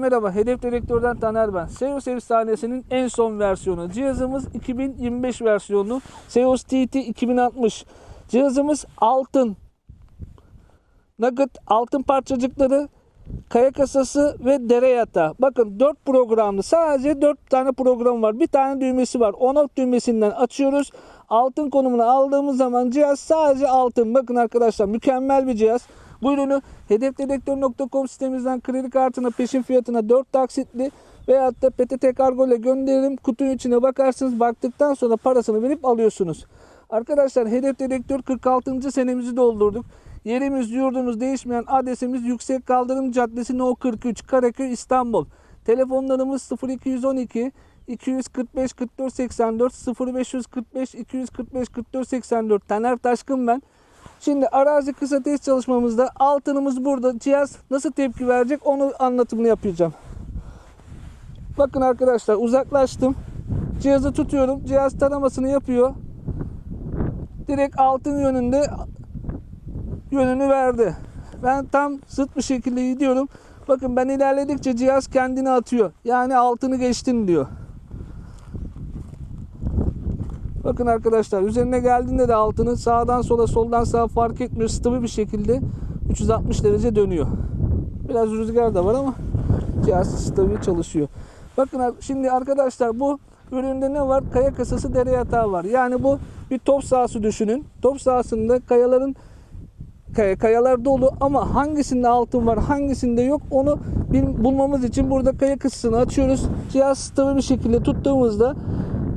Merhaba, Hedef Direktör'den Taner ben. Seos efsanesinin en son versiyonu. Cihazımız 2025 versiyonu. Seos TT 2060. Cihazımız altın. Nugget altın parçacıkları, kaya kasası ve dere yatağı. Bakın 4 programlı. Sadece 4 tane program var. Bir tane düğmesi var. On-off düğmesinden açıyoruz. Altın konumunu aldığımız zaman cihaz sadece altın. Bakın arkadaşlar mükemmel bir cihaz. Bu ürünü hedefdedektör.com sitemizden kredi kartına peşin fiyatına 4 taksitli veyahut da PTT kargo ile gönderirim. Kutunun içine bakarsınız. Baktıktan sonra parasını verip alıyorsunuz. Arkadaşlar Hedef Dedektör 46. senemizi doldurduk. Yerimiz yurdumuz değişmeyen adresimiz Yüksek Kaldırım Caddesi No 43 Karaköy İstanbul. Telefonlarımız 0212 245 44 84 0545 245 44 84 Taner Taşkın ben. Şimdi arazi kısa test çalışmamızda altınımız burada. Cihaz nasıl tepki verecek onu anlatımını yapacağım. Bakın arkadaşlar uzaklaştım. Cihazı tutuyorum. Cihaz taramasını yapıyor. Direkt altın yönünde yönünü verdi. Ben tam zıt bir şekilde gidiyorum. Bakın ben ilerledikçe cihaz kendini atıyor. Yani altını geçtin diyor. Bakın arkadaşlar üzerine geldiğinde de altını sağdan sola soldan sağa fark etmiyor. Stabil bir şekilde 360 derece dönüyor. Biraz rüzgar da var ama cihaz stabil çalışıyor. Bakın şimdi arkadaşlar bu üründe ne var? Kaya kasası dere yatağı var. Yani bu bir top sahası düşünün. Top sahasında kayaların kaya, kayalar dolu ama hangisinde altın var hangisinde yok onu bulmamız için burada kaya kısısını açıyoruz. Cihaz stabil bir şekilde tuttuğumuzda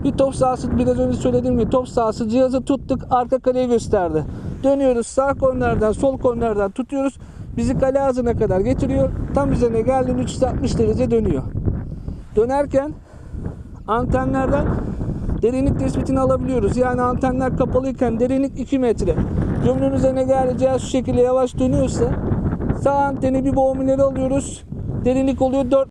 bir top sahası biraz önce söylediğim gibi top sahası cihazı tuttuk arka kaleyi gösterdi. Dönüyoruz sağ kornerden sol kornerden tutuyoruz. Bizi kale ağzına kadar getiriyor. Tam üzerine geldiğinde 360 derece dönüyor. Dönerken antenlerden derinlik tespitini alabiliyoruz. Yani antenler kapalıyken derinlik 2 metre. Gömünün üzerine geldi cihaz şu şekilde yavaş dönüyorsa sağ anteni bir boğum ileri alıyoruz. Derinlik oluyor 4